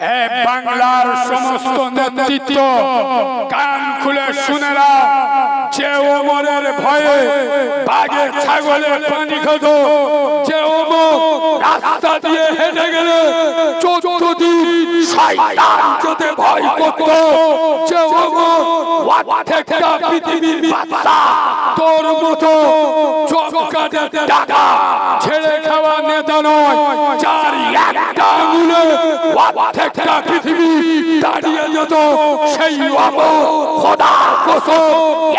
বাংলার সমস্ত নেতৃত্ব, কান খুলে শুনে যে ওমরের ভয়ে বাঘে, ছাগলে পানি যে রাস্তা দিয়ে হেঁটে গেলে চোদ্দ দিন শয়তান। যেতে ভয় করত যে ওমর প্রত্যেকটা পৃথিবীর বাচ্চা তোর মতো চোখ কাটে টাকা ছেড়ে খাওয়া নেতা নয় যার একটা আঙুলে প্রত্যেকটা পৃথিবী দাঁড়িয়ে যেত সেই অমর খোদার কসম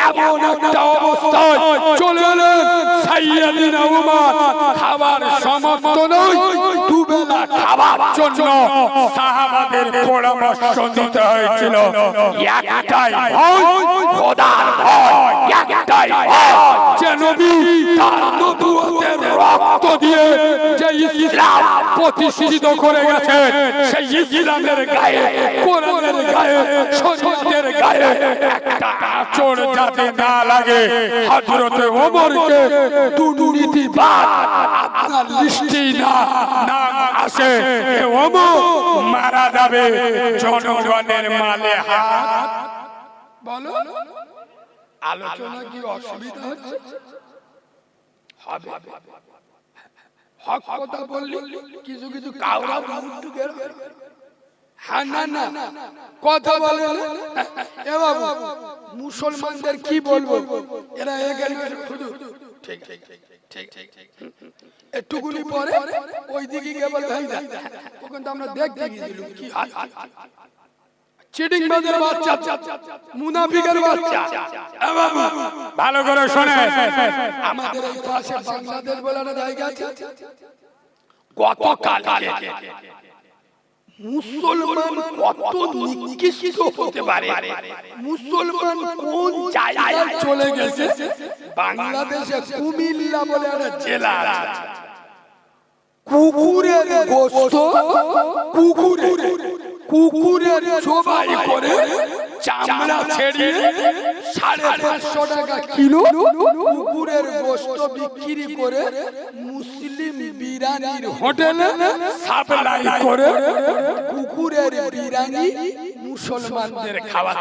এমন একটা অবস্থায় চলে এলেন সাইয়েদিনা উমর। খাবার সমর্থ নয় দুবেলা খাবার জন্য সাহাবাদের পরামর্শ দিতে হয়েছিল। একটাই ভয় খোদার ভয় একটাই ভয় যে নবী তার নবুয়তের রক্ত দিয়ে যে ইসলাম প্রতিষ্ঠিত করে গেছে। সেই ইসলামের গায়ে, কোরআনের গায়ে, শরীয়তের গায়ে একটা যাতে না লাগে। হযরতে ওমরকে দুর্নীতিবাদ আপনার লিস্টে না নাম আসে। এ ওমর মারা যাবে জনগণের মালে হাত। বলো, আলোচনা কি অসুবিধা হচ্ছে? হবে। হক কথা বললি, কিছু কিছু কাউরা মুটুকে হ্যাঁ। না না, কথা বলে। এ বাবু, মুসলমানদের কি বলব? এরা এখানে শুধু, ঠিক ঠিক ঠিক ঠিক ঠিক একটুকুনি পরে ওই দিকে গিয়ে বলে, ভাই ওখানে তো আমরা দেখতে গিয়েছিলাম কি বাচ্চা মুনাফিকের বাচ্চা। ভালো করে শোনে। আমাদের এই পাশে বাংলাদেশ বলে একটা জায়গা আছে? গতকাল মুসলমান কত নিকৃষ্ট হতে পারে? মুসলমান কোন জায়গায় চলে গেছে? বাংলাদেশে কুমিল্লা বলে একটা জেলা কুকুরের গোস্ত কুকুরের। কুকুরের জবাই করে চামড়া ছেড়িয়ে সাড়ে পাঁচশো টাকা কিলো কুকুরের গোস্ত বিক্রি করে মুসলিম বিরানির হোটেলে সাপ্লাই করে কুকুরের বিরানি মুসলমানদের খাওয়া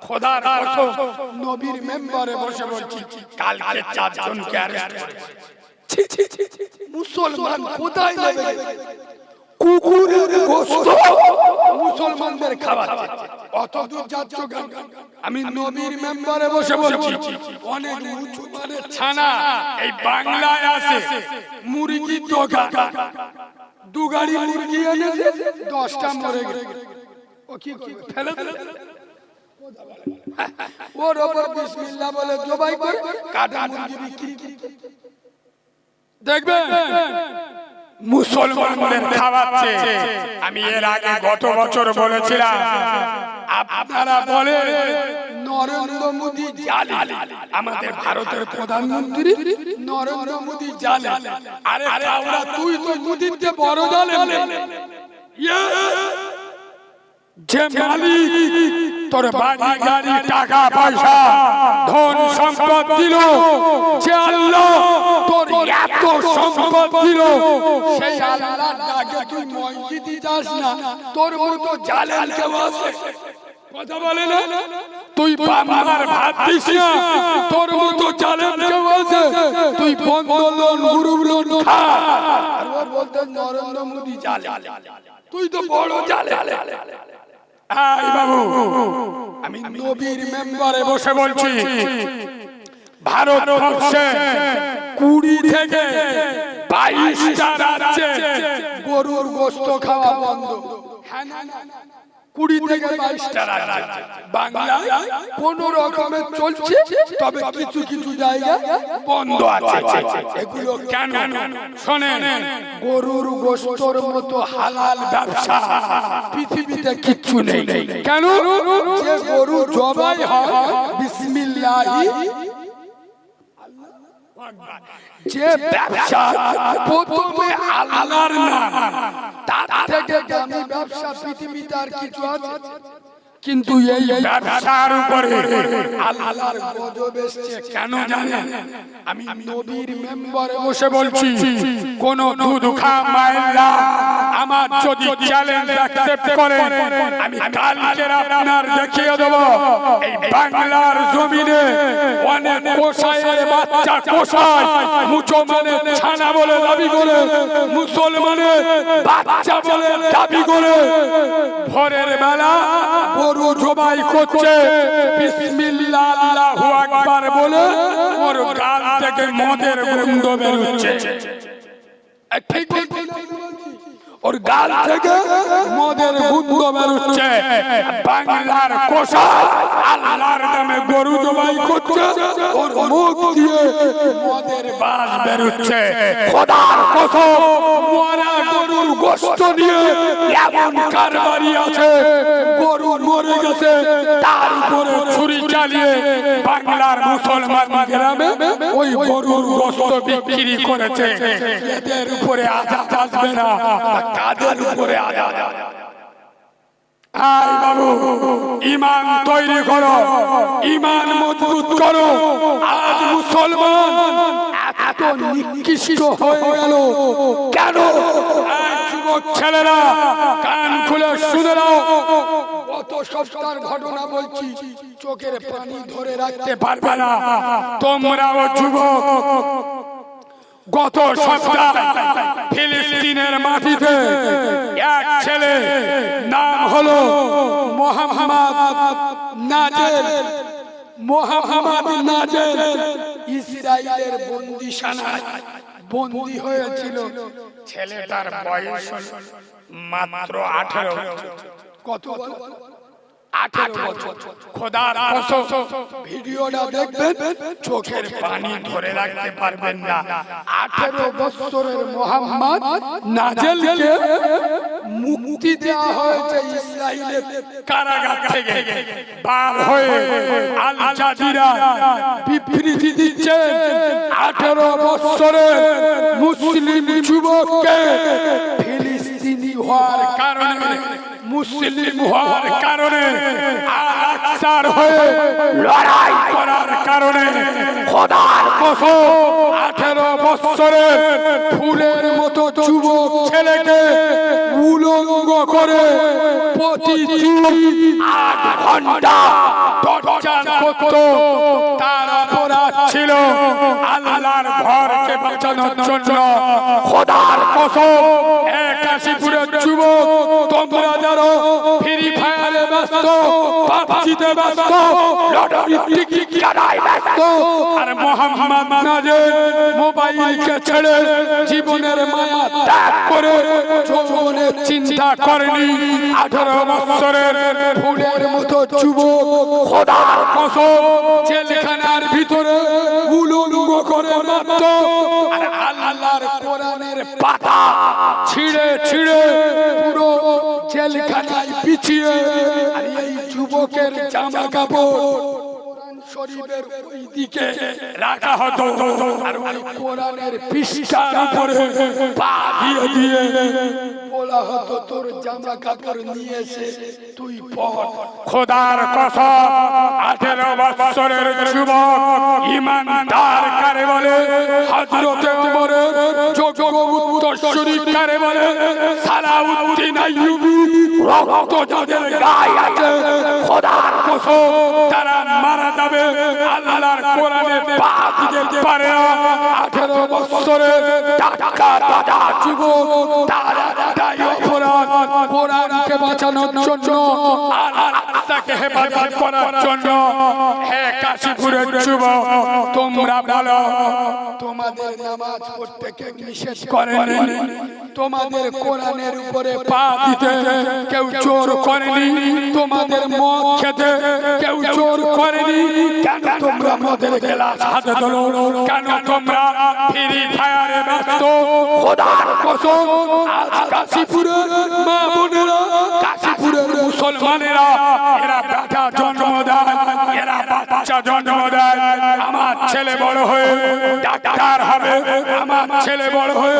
খোদার কসম নবীর মেম্বারে বসে বলছি কালকে চারজনকে ছি। মুসলমান কোথায় নেবে? কুকুরের গোস্ত। মুসলমানদের খাওয়াচ্ছে অত দূর যাচ্ছ আমি নবীর মেম্বারে বসে বলছি, অনেক উঁচু মানের ছানা এই বাংলায় আছে মুরগি দোকান দু গাড়ি মুরগি এনেছে, দশটা মরে গেছে। ও কি? ফেলে ওর ওপর বিসমিল্লাহ বলে জবাই করে কাটা মুরগি বিক্রি করে। মুসলমানদের খাওয়াচ্ছে। আমি এর আগে গত বছর বলেছিলাম, আপনারা বলে নরেন্দ্র মোদী জালি আমাদের ভারতের প্রধানমন্ত্রী নরেন্দ্র মোদী জালে আরে তুই তো মোদীর যে বড় জালে যে মালিক তোর বাড়ি গাড়ি টাকা পয়সা ধন সম্পদ দিল যে আল্লাহ তোর এত সম্পদ দিল সেই আল্লাহর ডাকে তুই মসজিদে যাস না তোর মতো জালেন কেউ আছে? কথা বলে না? তুই বাবার ভাত দিস না তোর মতো জালেন কেউ আছে? তুই বন্ধ লোন গ্রুপ লোন খা। আর ও বলতে নরেন্দ্র মোদী জালে তুই তো বড় জালে আই বাবু আমি নবীর মেম্বারে বসে বলছি ভারতবর্ষে কুড়ি থেকে বাইশটা রাজ্যে গরুর গোস্ত খাওয়া বন্ধ হ্যাঁ। কুড়ি থেকে বাইশটা রাজ্যে। বাংলায় কোন রকমের চলছে তবে কিছু কিছু জায়গা বন্ধ আছে। এগুলো কেন? শোনেন। গরুর গোস্তর মতো হালাল ব্যবসা পৃথিবীতে কিচ্ছু নেই। কেন? যে গরু জবাই হয় বিসমিল্লাহি যে ব্যবসা প্রথমে আল্লাহর নাম তার থেকে দামি ব্যবসা পৃথিবীতে আর কিছু আছে? কিন্তু এই ব্যবসার উপরে আল্লাহর গজব এসছে কেন জানেন আমি নবীর মেম্বারে বসে বলছি কোন দুধ খা মায়েরা আমার যদি চ্যালেঞ্জ অ্যাকসেপ্ট করেন আমি কালকে আপনার দেখিয়ে দেব। এই বাংলার জমিনে অনেক কোষায়ের বাচ্চা কোষায় মুচো মানে ছানা বলে দাবি করে মুসলমানের বাচ্চা বলে দাবি করে। ভোরের বেলা গরু জবাই করছে। আকবার বলে ওর গাল থেকে মদের গন্ধ বেরোচ্ছে। ঠিক? ওর গাল থেকে মদের গন্ধ বাংলার কোষা আল্লাহর নামে গরু জবাই করছে। ওর মুখ দিয়ে মদের বাস বেরোচ্ছে। খোদার কসম, মরা গরুর গোশত নিয়ে এমন কারবারি আছে, গরু মরে গেছে, তার উপরে ছুরি চালিয়ে বাংলার মুসলমান গ্রামে ওই গরুর গোশত বিক্রি করেছে। এদের উপরে আজাদ আসবে না কাদের উপরে আজাদ? আয় বাবু, ইমান তৈরি করো, ইমান মজবুত করো, আজ মুসলমান এত নিকৃষ্ট হয়ে গেল। কেন? যুবক ছেলেরা, কান খুলে শুনে নাও। কত সপ্তাহের ঘটনা বলছি, চোখের পানি ধরে রাখতে পারবে না। তোমরাও যুবক, গত সপ্তাহ ফিলিস্তিনের মাটিতে এক ছেলে, নাম হলো মোহাম্মদ নাজেল মোহাম্মদ নাজেল ইসরায়েলের বন্দিশানায় বন্দি হয়েছিল ছেলেটার বয়স মাত্র আঠারো কত? আঠারো বছর। খোদার কসম ভিডিওটা দেখবেন চোখের পানি ধরে রাখতে পারবেন না। আঠারো বছরের মোহাম্মদ নাজেলকে মুক্তি দেওয়া হয়েছে ইসরায়েলের কারাগার থেকে। বার হয়ে আল জাজিরা বিবৃতি দিচ্ছে আঠারো বছরের মুসলিম যুবককে ফিলিস্তিনি হওয়ার কারণে। মুসলিম হওয়ার কারণে আলাকসার হয়ে লড়াই করার কারণে খোদার কসম আঠেরো বছরের ফুলের মতো যুবক ছেলেকে উলঙ্গ করে প্রতিদিন আট ঘণ্টা টর্চার করত তার অপরাধ ছিল আল্লাহর ঘরকে বাঁচানোর জন্য খোদার কসম, একাশিপুরের যুবক তোমরা যারা ফ্রি ফায়ারে ব্যস্ত পাবজিতে ব্যস্ত ছেড়ে জীবনের মায়া ত্যাগ করে চিন্তা করেনি। আঠারো বছরের ফুলের মতো যুবক, খোদার কসম ভিতরে উলুঙ্গ করে মাত্র আল্লাহর কোরআনের পাতা ছিঁড়ে ছিঁড়ে পুরো জেলখানায় পিছিয়ে আর এই যুবকের জামা কাপড় শরীফের ওই দিকে রাখা হতো আর ওই কোরআনের পৃষ্ঠার উপরে পা দিয়ে দিয়ে বলা হতো তোর জামা কাপড় নিয়ে এসে তুই পর। খোদার কসম আঠেরো বৎসরের যুবক ইমানদার কারে বলে হজরতে ওমরের যোগ্য উত্তরসূরি কারে বলে সালাউদ্দিন আইয়ুবী রক্ত যাদের গায়ে আছে খোদার কসম তারা মারা যাবে। আল্লাহর কোরআনে পা দিতে পারে না আঠেরো বৎসরের টাকা তারা তাই অপরাধ, কোরআনকে বাঁচানোর জন্য আর আত্মাকে হেফাজত করার জন্য। হে তোমরা বলো, তোমাদের নামাজ পড়তে কেউ নিষেধ তোমাদের কোরআনের উপরে পা দিতে কেউ জোর করেনি? তোমাদের মদ খেতে কেউ জোর করেনি? কেন তোমরা মদের গ্লাস হাতে ধরো কেন তোমরা ফ্রি ফায়ারে ব্যস্ত? খোদার কসম কাশীপুরের মা বোনেরা, কাশীপুরের মুসলমানেরা, এরা বেটা জন্ম দেয়, এরা বাচ্চা জন্ম দেয়। আমার ছেলে বড় হয়ে ডাক্তার হবে, আমার ছেলে বড় হয়ে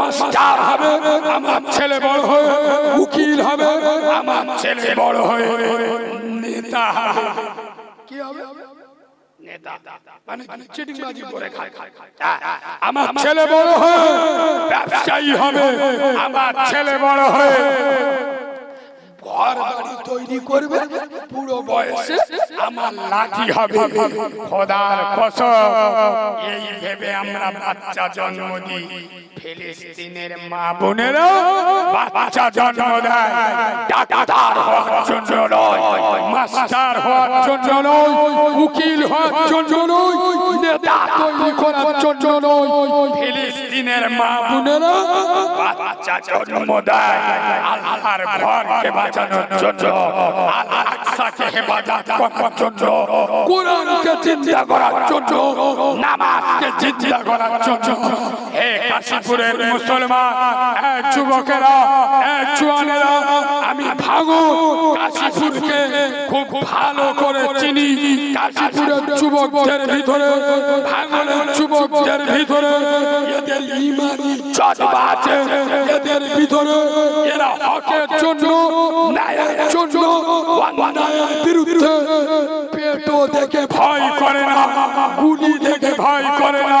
মাস্টার হবে, আমার ছেলে বড় হয়ে উকিল হবে, আমার ছেলে বড় হয়ে নেতা নেতা। মানে চিটিংবাজি করে খায় আমার ছেলে বড় হয় ব্যবসায়ী হবে। আমার ছেলে বড় হয়ে। ঘর বাড়ি তৈরি করবে, পুরো বয়সে আমার লাঠি হবে। খোদার কসম। এই ভেবে আমরা বাচ্চা জন্ম দিই। ফিলিস্তিনের মা বোনেরা বাচ্চা জন্ম দেয়। ডাক্তার হওয়ার জন্য নয়, মাস্টার হওয়ার জন্য নয়, উকিল হওয়ার জন্য নয়, নেতা তৈরি করার জন্য নয়। ফিলিস্তিনের মা বোনেরা বাচ্চা জন্ম দেয়। আল্লাহর ঘরকে বাঁচানোর জন্য আল্লাহ আকসাকে হেফাজত করার জন্য কোরআনকে চিন্তা করার জন্য, নামাজকে চিন্তা করার জন্য। হে কাশীপুরের মুসলমান এক যুবকেরা এক জোয়ানেরা ভাগো কাশীপুরকে খুব ভালো করে চিনি। কাশীপুরের যুবকদের ভিতরে, ভাঙনের যুবকদের ভিতরে এদের ইমানি জজবা আছে এদের ভিতরে এরা হকের জন্য, ন্যায়ের জন্য, অন্যায়ের বিরুদ্ধে পেটো দেখে ভয় করে না, গুলি দেখে ভয় করে না।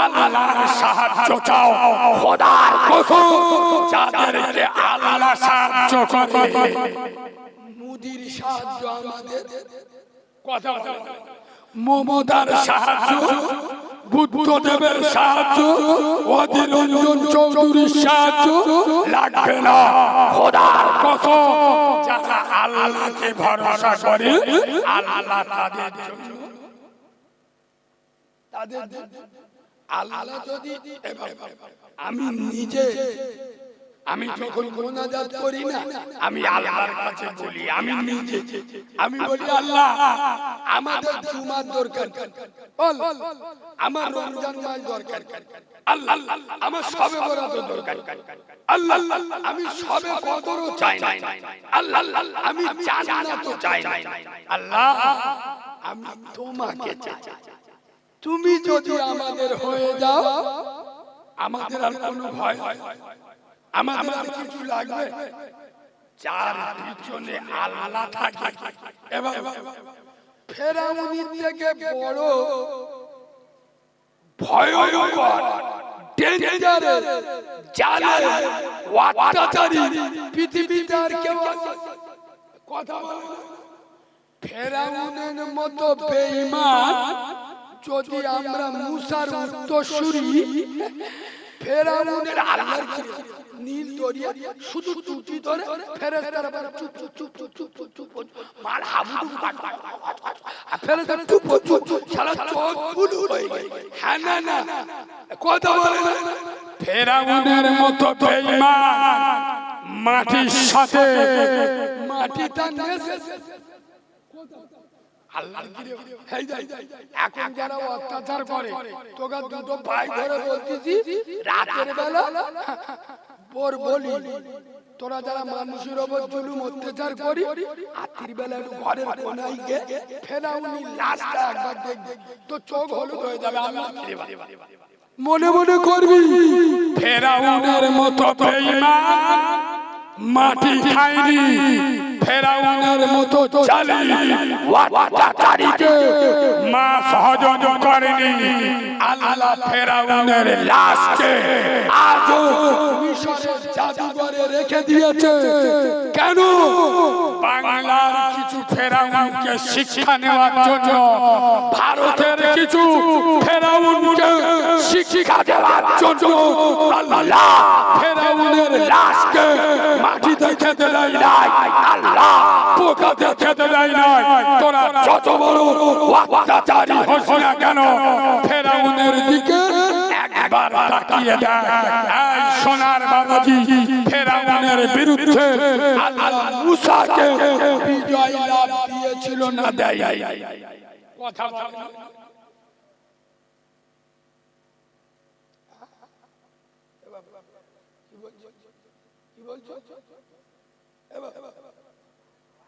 আল্লাহর সাহায্য চাও। খোদার কসম যাদেরকে আল্লাহ সাহায্য করে। মুদির সাহায্য আমাদের। কথা। মমতার সাহায্য বুদ্ধদেবের সাহায্য অধীর রঞ্জন চৌধুরীর সাহায্য লাগবে না। খোদার কসম যারা আল্লাহকে ভরসা করে আল্লাহ তাদের জন্য। তাদের আল্লাহ যদি আমি নিজে আমি যখন করি না আমি আল্লাহর কাছে বলি আমি নিজে আমি বলি আল্লাহ আমাদের জুমার দরকার আমার রমজান মাস দরকার আল্লাহ আমার সবে বরাত দরকার আল্লাহ আমি সবে কদরও চাই না আল্লাহ আমি চাই না আল্লাহ আমি তোমাকে চাই তুমি যদি আমাদের হয়ে যাও আমাদের আর কোনো ভয় আমাদের আর কিছু লাগবে। যার পিছনে আল্লাহ থাকে। এবং ফেরাউনির থেকে বড় ভয়ঙ্কর ডেঞ্জারের জালের অত্যাচারী পৃথিবীতে আর কেউ? কথা বলে। ফেরাউনের মতো বেঈমান যদি আমরা মুসার উত্তরসূরি ফেরাউনের আল্লাহর নীল দরিয়া শুধু ধরে চুপ চুপ চুপ চুপ চুপ চুপ চুপ মার হাবুডু কাট চুপ চুপ সারা চোখ হয়ে গেল হ্যাঁ না না কথা বলে ফেরাউনের মতো বেঈমান মাটির সাথে মাটিটা নেছে কথা এখন যারা অত্যাচার করে। তোকে দুটো ভাই ধরে বলতেছি রাতের বেলা ওর বলি তোরা যারা মানুষের ওপর জুলুম অত্যাচার করি রাত্রির বেলা একটু ঘরের কোনায় গিয়ে ফেরাউনি লাশটা একবার দেখবে। তো চোখ হলুদ হয়ে যাবে গিরে মনে মনে করবি ফেরাউনের মতো বেঈমান মাটি খায়নি ফেরাউনের মতো চালি। অত্যাচারীকে মা সহযোগ করেনি। আল্লাহ ফেরাউনের লাশকে আজও জাদুঘরে রেখে দিয়েছে। কেন? বাংলার কিছু ফেরাউনকে শিক্ষা নেওয়ার জন্য, ভারতের কিছু ফেরাউনকে শিক্ষা দেওয়ার জন্য আল্লাহ ফেরাউনের লাশকে মাটিতে খেতে দেয় নাই। আল্লাহ পোকাতে দেখে দেয় নাই। তোরা যত বড় অত্যাচারী হোস না কেন, ফেরাউনের দিকে একবার তাকিয়ে দেখ এই সোনার বাবাজি ফেরাউনের বিরুদ্ধে আল্লাহ মুসাকে বিজয় লাভ দিয়েছিল না দেয় কথা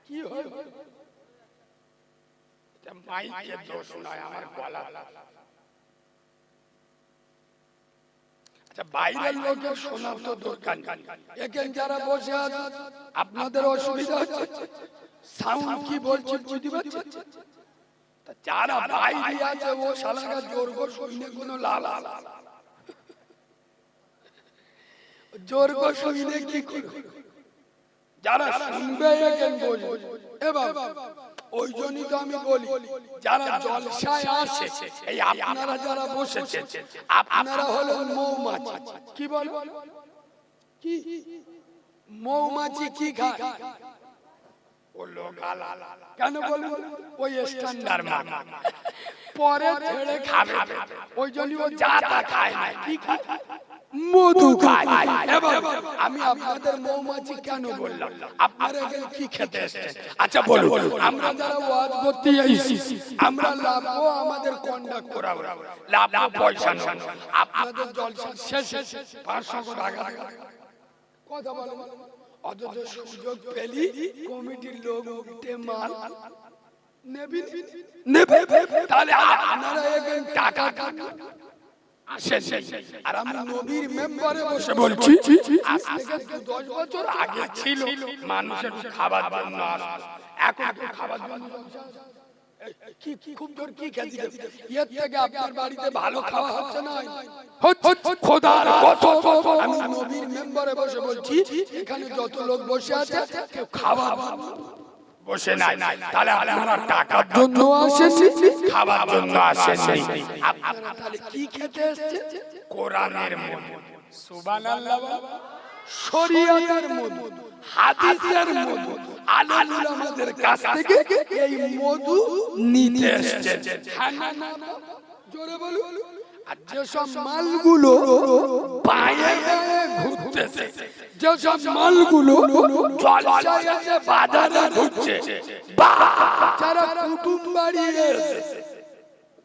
কি হলো মাইকের দোষ নয় আমার গলা আচ্ছা বাইরের লোক লোকের শোনার তো দরকার এখানে যারা বসে আছে আপনাদের অসুবিধা হচ্ছে। সাউন্ড কি বলছে বুঝতে পারছেন? যারা বাইরে আছে ও শালারা জোর করে শুনে কোনো লাভ জোর করে শুনে কি যারা শুনবে এখানে বলবে এবার ওই জন্যই তো আমি বলি, যারা জলসায় আসে এই আপনারা যারা বসেছেন আপনারা হলেন মৌমাছি। কি বল? কি? মৌমাছি কি খায় ও লোক কেন বলুন? ওই স্ট্যান্ডার্ড মান পরে ছেড়ে খাবে। ওই জন্য ও যা তা খায় না। কি খায়? মধু এবার আমি আপনাদের মৌমাছি কেন বললাম? আপনারা এখানে কি খেতে এসেছেন? আচ্ছা বলুন। আমরা যারা ওয়াজ করতে এসেছি আমরা লাভও আমাদের কন্ডাক্ট করাবো। লাভ পয়সা আপনাদের জলসা শেষে পাঁচশো টাকা কথা বলেন। অথচ সুযোগ পেলি কমিটির লোক উঠে মাল। নেবি? নেবে। তাহলে আপনারা এখানে টাকা আসেন আর আমি নবীর মেম্বারে বসে বলছি আজ থেকে দশ বছর আগে ছিল মানুষের খাবার জন্য এখন খাবার জন্য কি কি খুব জোর কি খেতে এর থেকে আপনার বাড়িতে ভালো খাওয়া হচ্ছে না? খোদার কসম। আমি নবীর মেম্বারে বসে বলছি এখানে যত লোক বসে আছে কেউ খাবার বসে নাই। তাহলে আপনারা টাকার জন্য আসেননি? খাবার জন্য আসেননি। আপনারা তাহলে কি খেতে এসেছে কোরআনের মধ্যে সুবহানাল্লাহ শরিয়াতের মধু হাদিসের মধু আলেম আমাদের কাছ থেকে এই মধু নিতে এসেছে হ্যাঁ না, না, জোরে বলুন। আর যেসব মালগুলো পায়ে পায়ে ঘুরতেছে যেসব মালগুলো জলসায় এসে বাজারে ঘুরছে বা যারা কুটুম বাড়ি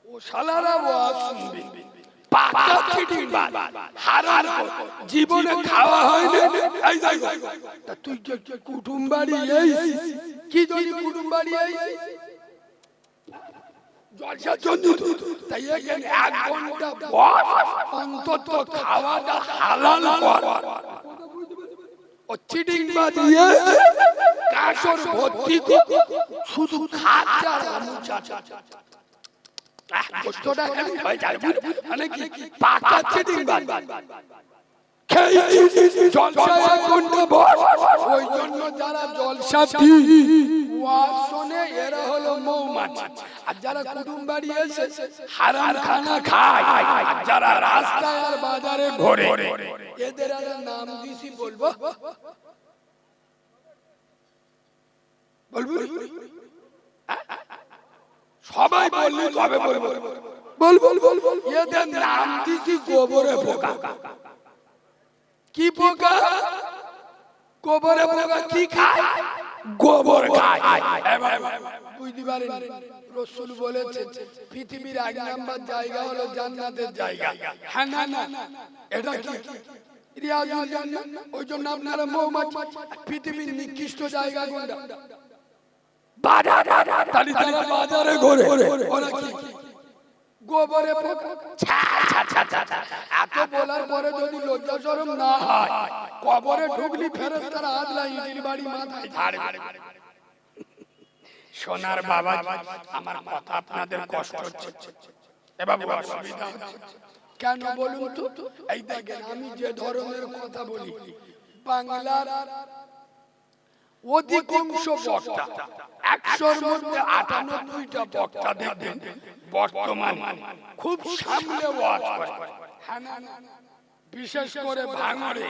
ও শালারা ওয়াজ শুনবে পাকা চিটিং বাদ হারাম জীবনে খাওয়া হয়নি। এই যাই তা তুই কুটুম বাড়ি এই কি জন্য কুটুম বাড়ি এই জলসার জন্য তো। তাই এক ঘণ্টা খাওয়াটা হালাল কর। ও চিটিং বাদিয়ে কাশর ভর্তি শুধু খাচ্ছে আমুচা কষ্টটা এখানে হয়ে যায় মানে কি? খেয়েছি। জলসায় এক ঘণ্টা বস। ওই জন্য যারা জলসা এরা হলো মৌমাছি। আর যারা কুটুম বাড়ি এসে হারাম খানা খায় আর যারা রাস্তায় আর বাজারে ঘোরে এদের আর নাম দিছি বলব। বলব? সবাই বললি কবে বলব? বল বল বল বল এদের নাম দিছি গোবরে পোকা। কি পোকা গোবরে পোকা কি খায়? গোবর খায়। বুঝতে পারেন, রসুল বলেছে পৃথিবীর এক নাম্বার জায়গা হলো জান্নাতের জায়গা। হ্যাঁ না না? এটা কি? ওই জন্য আপনারা মৌমাছি। পৃথিবীর নিকৃষ্ট জায়গা কোনটা? বাজার। তাহলে যারা বাজারে ঘোরে। ওরা কি? গোবরে। এত বলার পরে যদি লজ্জা না হয়, কবরে ঢুকলি ফেরত তারা আদলা ইটির বাড়ি মাথায় সোনার বাবা আমার কথা আপনাদের কষ্ট হচ্ছে। এবার অসুবিধা কেন বলুন তো? এই দেখেন, আমি যে ধরনের কথা বলি, বাংলার অধিকাংশ বক্তা একশোর মধ্যে আটানব্বইটা বক্তা দেখবেন বর্তমান খুব সামনে ওয়াজ করে। বিশেষ করে ভাঙড়ে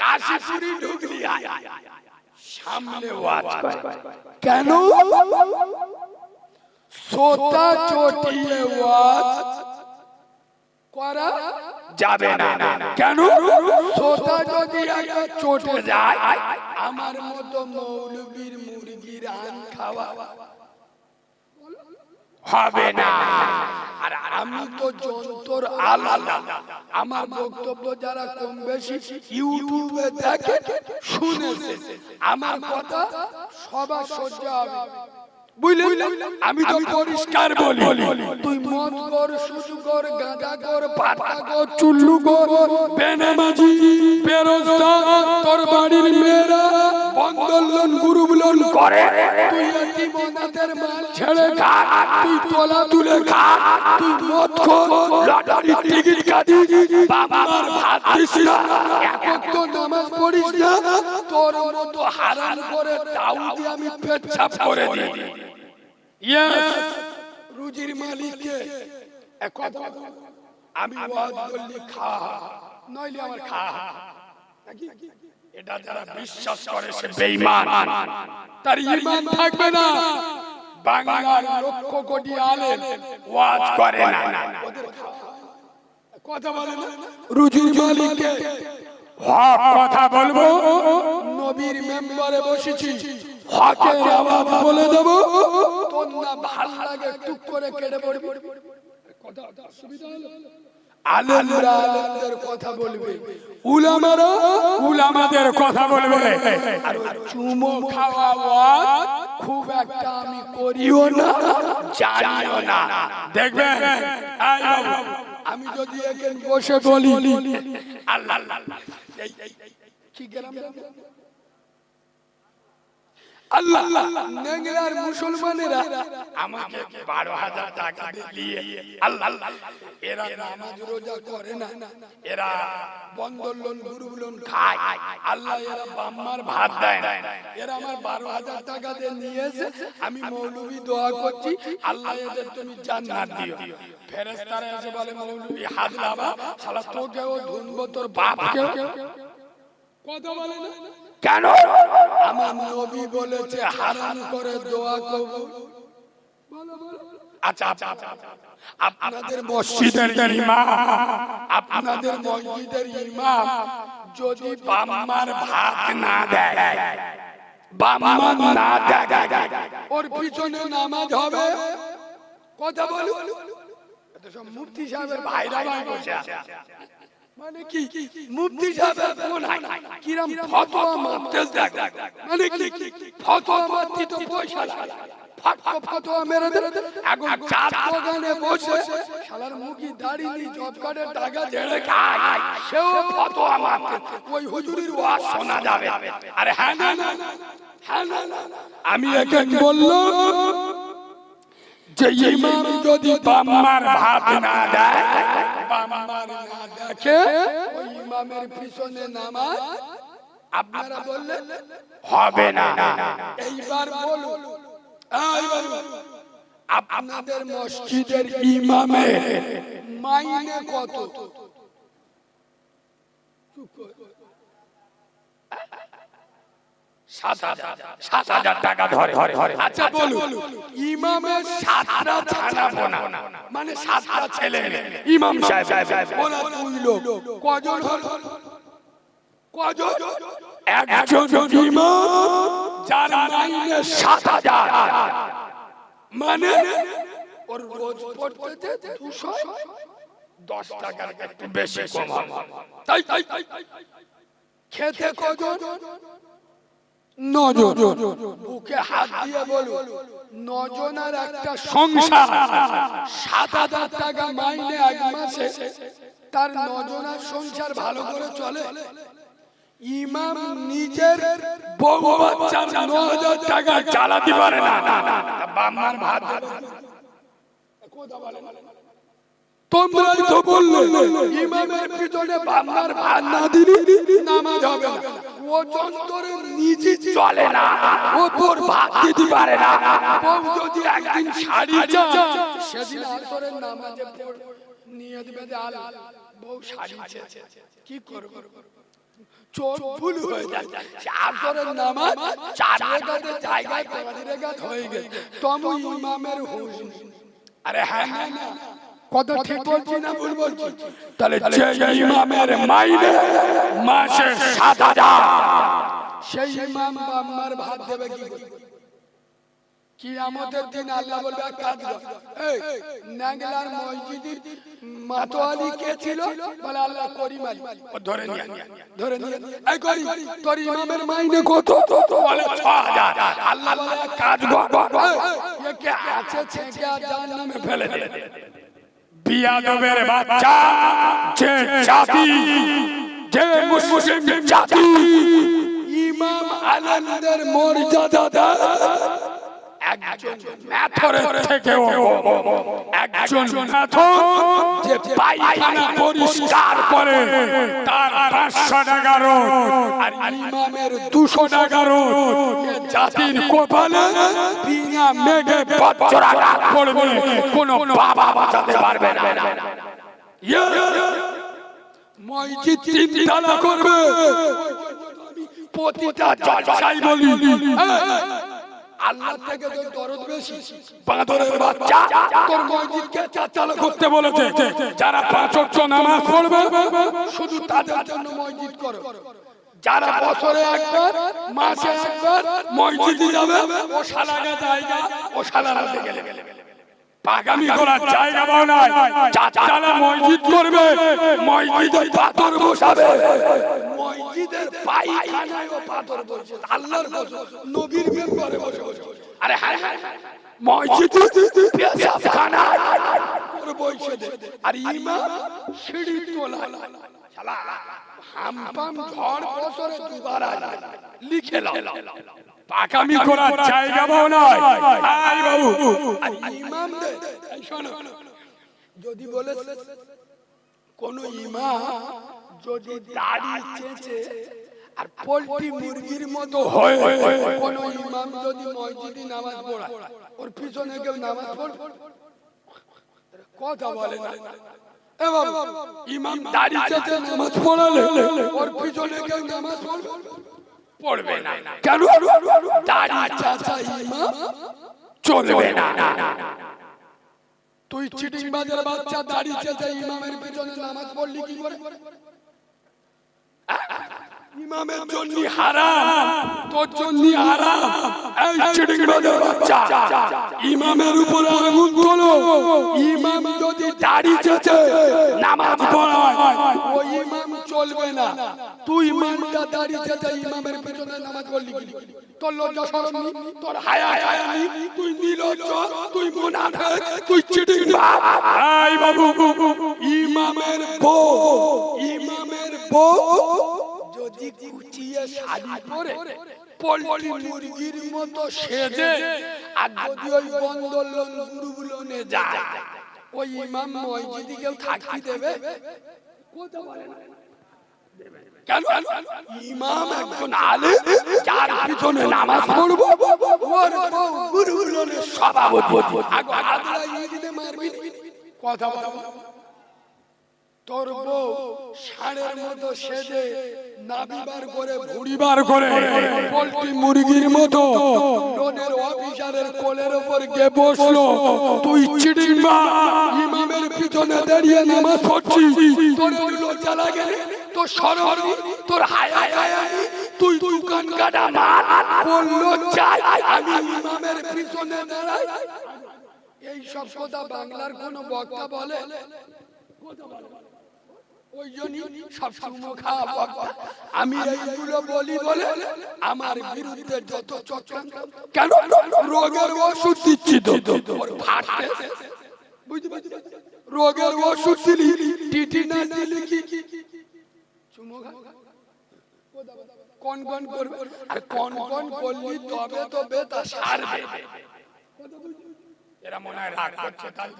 কাশীপুরি ঢুকলি আয়, সামনে ওয়াজ করে। কেন? সোতা চটিয়ে ওয়াজ করা যাবে না। কেন? সোটা যদি একবার চটে যায় আমার মতো মৌলবীর মুরগির আন খাওয়া হবে না। আর আমি তো যন্ত্র আলাদা। আমার বক্তব্য যারা কম বেশি ইউটিউবে দেখে, শুনেছে। আমার কথা সবার সহ্য হবে বুঝলেন? আমি তো পরিষ্কার বলি। তুই মদ কর সুদ কর গাঁজা কর পাতা কর চুল্লু কর। বেনামাজি বেরোজদা তোর বাড়ির মেয়েরা বন্দোলন গুরুবলন করে। তুই মনাদের মাল ছেড়ে খা। তুই তোলা তুলে খা। তুই মদ খোর লটারি টিকিট কাটি। বাবার ভাত দিস না। তো নামাজ পড়িস না। তোর মতো হারাম করে দাউদি আমি পেচ্ছাপ করে দিই। রুজির মালিককে। আমি ওয়াজ বললি খা, নইলে আমার খা? এটা যারা বিশ্বাস করে সে বেঈমান। তার ইমান থাকবে না। বাংলার লক্ষ কোটি আলেম ওয়াজ করে না। কথা বলে না? রুজির মালিককে কথা বলব। নবীর মেম্বারে বসেছি। হকের আওয়াজ বলে দেব তোর না ভালো লাগে টুক করে কেটে পড়বি কথা অসুবিধা হলো আলেমরা আলেমদের কথা বলবে উলামারা উলামাদের কথা বলবে আর চুমো খাওয়া খুব একটা আমি করিও না জানিও না দেখবে আমি যদি এখানে বসে বলি আল্লাহ কি আল্লাহ নেংলার মুসলমানেরা আমাকে বারো হাজার টাকা দিয়ে আল্লাহ আল্লাহ এরা নামাজ রোজা করে না। এরা বন্দোলন গুরুগুলন খায়। আল্লাহ এরা বাম্মার ভাত দেয় না। এরা আমার বারো হাজার টাকা দিয়ে নিয়েছে। আমি মৌলবী দোয়া করছি। আল্লাহ এদের তুমি জান্নাত দিও। ফেরেস্তারা এসে বলে মৌলবী হাত লাবা শালা তোকেও ধুনবো তোর বাপকেও কথা বলে না? কেন? আমার নবী বলেছে হারাম করে দোয়া কবুল। আচ্ছা আচ্ছা আচ্ছা। আপনাদের মসজিদের ইমাম। আপনাদের মসজিদের ইমাম যদি বাম্মার ভাত না দেয় বাম্মা না দেয় ওর পিছনে নামাজ হবে। কথা বলুন। সব মুফতি সাহেবের ভাইরা ভাই বসে আছে। মানে কি? মুফতি সাহেবের কোন কিরম ফতোয়া মারতে দেখ। মানে কি? ফতোয়া মারতে তো পয়সা লাগে। ফাটকো ফতোয়া মেরে দে। এখন চার বসে শালার মুখি দাড়ি নি জব টাকা ঝেড়ে খায়। সেও ফতোয়া মারতে ওই হুজুরির ওয়াজ শোনা যাবে। আরে হ্যাঁ না না হ্যাঁ না না আমি এখন বললাম। যে ইমাম যদি বাম্মার ভাত না দেয় বাম্মার না দেখে ওই ইমামের পিছনে নামাজ আপনারা বললেন হবে না। এইবার বলুন আপনাদের মসজিদের ইমামে মাইনে কত? সাত হাজার টাকা ধরে। আচ্ছা বলুন ইমামের সাতটা ছানাবো না। মানে সাতটা ছেলে ইমাম সাহেব ওরা দুই লোক। কজন হল? কজন? একজন ইমাম যার মাইনে সাত হাজার। মানে ওর রোজ পড়তে দুশো দশ টাকার একটু বেশি কম তাই তাই তাই। খেতে কজন? নজন বুকে হাত দিয়ে বলুন নজন আর একটা সংসার। সাত হাজার টাকা মাইনে এক মাসে তার নজনার সংসার ভালো করে চলে। ইমাম নিজের বউ ন হাজার টাকা চালাতে পারে না। বাম্মার ভাত। তোমরাই তো বললে ইমামের পিছনে বান্নার ভাত না দিলে নামাজ হবে না। ও যন্ত্রে নিজে চলে না। ও তোর ভাত দিতে পারে না। বউ যদি একদিন শাড়ি চায় সেদিন আসরের নামাজে পড়- নিয়ে দেবে যে আল বউ শাড়ি চেয়েছে। কি করব? চোখ ভুল হয়ে যায় আসরের নামাজ চার রেখাতে জায়গায় পাঁচ রেখাত হয়ে গেছে। তবু ইমামের হুঁশ। আরে হ্যাঁ না, না, কথা ঠিক বলছি না ভুল বলছি? তাহলে যে ইমামের মাইনে মাসে সাত হাজার। সেই ইমাম বাম্মার ভাত দেবে কি কি আমাদের দিন আল্লাহ বলবে এক কাজ এই ন্যাংলার মসজিদের মাতোয়ালি কে ছিল? বলে আল্লাহ করিম আলী। ও ধরে নিয়ে ধরে নিয়ে এই করি তোর ইমামের মাইনে কত? বলে ছ হাজার। আল্লাহ বলে কাজ এই, একে আছে ছেঁকে আর জাহান ফেলে দে বিয়াদবের বাচ্চা যে জাতি যে মুসলিম জাতি ইমাম আনন্দের মর্যাদা। একজন ম্যাথরের থেকেও একজন ম্যাথর যে পায়খানা পরিষ্কার করে তার পাঁচশো টাকা রোজ আর ইমামের দুশো টাকা রোজ এ জাতির কপালে বিনা মেঘে বজ্রা রাত পড়বে কোনো বাবা বাঁচাতে পারবে না। ইয়ে, মসজিদ তিন করবে। প্রতিটা জলসাই বলি আল্লাহ থেকে তোর দরদ বেশি, বাঁদরের বাচ্চা তোর মসজিদকে চার করতে বলেছে যারা পাঁচ ওয়াক্ত নামাজ পড়বে, শুধু তাদের জন্য মসজিদ করো যারা বছরে একবার, মাসে একবার মসজিদে যাবে, ও শালাগা জায়গা ও শালারা গেলে নেবে। পাগামি করার জায়গা নাই চাচারা মসজিদ করবে। মসজিদে পাথর বসাবে। মসজিদের পায়খানায় পাথর বসে। আল্লাহর নবীর মেম্বারে বসে বসে। আরে হ্যাঁ হ্যাঁ মসজিদে পেশাবখানা। বসে আর ইমাম সিঁড়ি তোলা। শালা হাম পাম ঝড় বছরে দুবার লিখে লাও। পাকামি করার জায়গা আই বাবু আর ইমাম দে। এই শোনো। যদি বলে কোন ইমাম যদি দাড়ি চেঁচে আর পোল্ট্রি মুরগির মতো হয়। কোন ইমাম যদি মসজিদে নামাজ পড়ায় ওর পিছনে কেউ নামাজ কথা বলে না। ইমাম দাড়ি চেঁচে নামাজ পড়ালে ওর পিছনে কেউ নামাজ পড়বে? পড়বে না। কেন? দাড়ি চাচা ইমাম চলবে না। তুই চিটিং বাজার বাচ্চা দাড়ি চাচা ইমামের পেছনে নামাজ পড়লি কি করে? ইমামের জন্য হারাম। তোর জন্য হারাম। এই চিটিং বাজার বাচ্চা। ইমামের উপরে আগুন তোলো। ইমাম যদি দাড়ি চেঁচে নামাজ পড়ায় ওই ইমাম চলবে না। তুই ইমামটা দাড়ি চেঁচে ইমামের পিছনে নামাজ পড়লি কি? তোর লজ্জা শরম নেই? তোর হায়া হায়া নেই? তুই নিলজ্জ তুই মুনাফিক তুই চিটিং আই বাবু। ইমামের বউ ইমামের বউ যদি কুচিয়ে শাড়ি পরে পোল্ট্রি মুরগির মতো সেজে আর যদি ওই বন্দোলন গুরুগুলো যায় ওই ইমাম মসজিদে কেউ থাকি দেবে? কেন? ইমাম একজন আলে যার পিছনে নামাজ পড়ব ওর বউ সভাপতি। আদলা ইদিনে মারবি কথা বলব তোর বউ ষাঁড়ের মতো সেজে নাবিবার করে ভুড়িবার করে পোল্ট্রি মুরগির মতো লোনের অফিসারের কোলের উপর গিয়ে বসল। তুই চিড়িম্বা ইমামের পিছনে দাঁড়িয়ে নামাজ পড়ছিস। তোর লজ্জা লাগে তোর সরম তোর হায়া হায়া নেই? তুই দোকান কাটা মার বলল চাই আমি ইমামের পিছনে দাঁড়াই? এই সব কথা বাংলার কোন বক্তা বলে? ওই জন্যই সব সুমুখা বক্তা আমি এইগুলো বলি বলে আমার বিরুদ্ধে যত চক্রান্ত কেন? রোগের ওষুধ দিচ্ছি তো রোগের ওষুধ দিলি টিটি না দিলি কি? চুমুখা কোন কোন করবে? আর কোন কোন করলি তবে তো বেতা সারবে। এরা মনে হয় রাগ করছে তাই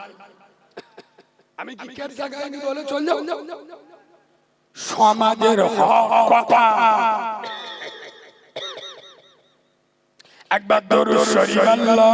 আমি কি কের জায়গায় নি বলে চল যাও। সমাজের হক কথা একবার দরুদ শরীফ আল্লাহ।